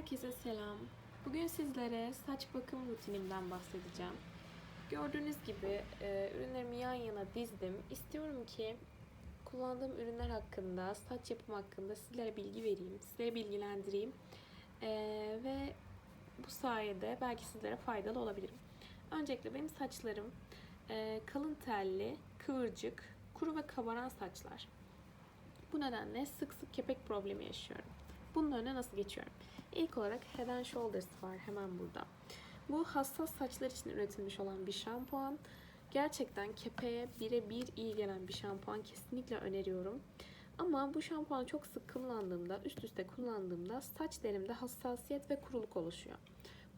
Herkese selam. Bugün sizlere saç bakım rutinimden bahsedeceğim. Gördüğünüz gibi e, ürünlerimi yan yana dizdim. İstiyorum ki kullandığım ürünler hakkında, saç yapım hakkında sizlere bilgi vereyim, sizleri bilgilendireyim. E, ve bu sayede belki sizlere faydalı olabilirim. Öncelikle benim saçlarım e, kalın telli, kıvırcık, kuru ve kabaran saçlar. Bu nedenle sık sık kepek problemi yaşıyorum. Bunun önüne nasıl geçiyorum? İlk olarak Head and Shoulders var hemen burada. Bu hassas saçlar için üretilmiş olan bir şampuan. Gerçekten kepeğe birebir iyi gelen bir şampuan. Kesinlikle öneriyorum. Ama bu şampuanı çok sık kullandığımda, üst üste kullandığımda saç derimde hassasiyet ve kuruluk oluşuyor.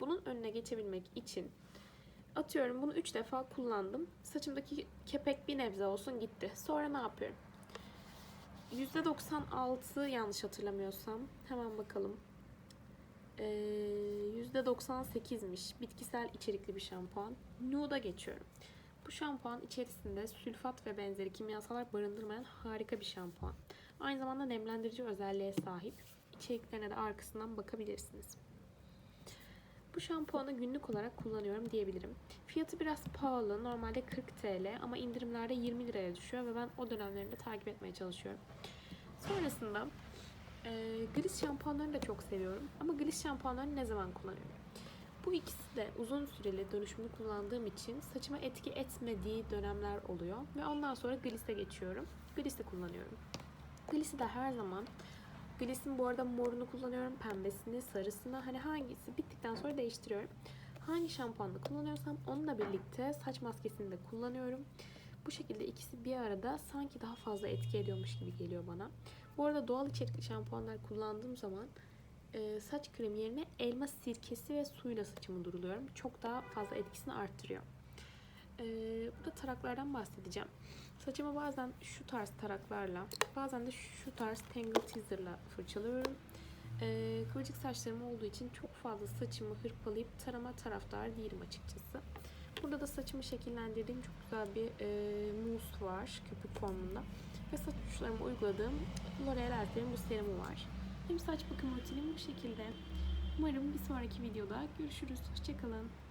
Bunun önüne geçebilmek için atıyorum bunu 3 defa kullandım. Saçımdaki kepek bir nebze olsun gitti. Sonra ne yapıyorum? %96 yanlış hatırlamıyorsam hemen bakalım. Ee, %98'miş. Bitkisel içerikli bir şampuan. Nude'a geçiyorum. Bu şampuan içerisinde sülfat ve benzeri kimyasallar barındırmayan harika bir şampuan. Aynı zamanda nemlendirici özelliğe sahip. İçeriklerine de arkasından bakabilirsiniz. Bu şampuanı günlük olarak kullanıyorum diyebilirim. Fiyatı biraz pahalı. Normalde 40 TL ama indirimlerde 20 liraya düşüyor ve ben o dönemlerinde takip etmeye çalışıyorum. Sonrasında e, Gliss şampuanlarını da çok seviyorum. Ama Gliss şampuanlarını ne zaman kullanıyorum? Bu ikisi de uzun süreli dönüşümlü kullandığım için saçıma etki etmediği dönemler oluyor. Ve ondan sonra Gliss'e geçiyorum. Gliss'i kullanıyorum. Gliss'i de her zaman Gliss'in bu arada morunu kullanıyorum, pembesini, sarısını hani hangisi bittikten sonra değiştiriyorum. Hangi şampuanla kullanıyorsam onunla birlikte saç maskesini de kullanıyorum. Bu şekilde ikisi bir arada sanki daha fazla etki ediyormuş gibi geliyor bana. Bu arada doğal içerikli şampuanlar kullandığım zaman e, saç kremi yerine elma sirkesi ve suyla saçımı duruluyorum. Çok daha fazla etkisini arttırıyor. E, burada taraklardan bahsedeceğim. Saçımı bazen şu tarz taraklarla, bazen de şu tarz Tangle Teaser'la fırçalıyorum. E, kıvırcık saçlarım olduğu için çok fazla saçımı hırpalayıp tarama taraftar değilim açıkçası. Burada da saçımı şekillendirdiğim çok güzel bir e, mousse var köpük formunda. Ve saç uçlarıma uyguladığım L'Oreal Elf'lerin bu serumu var. Benim saç bakım rutinim bu şekilde. Umarım bir sonraki videoda görüşürüz. Hoşçakalın.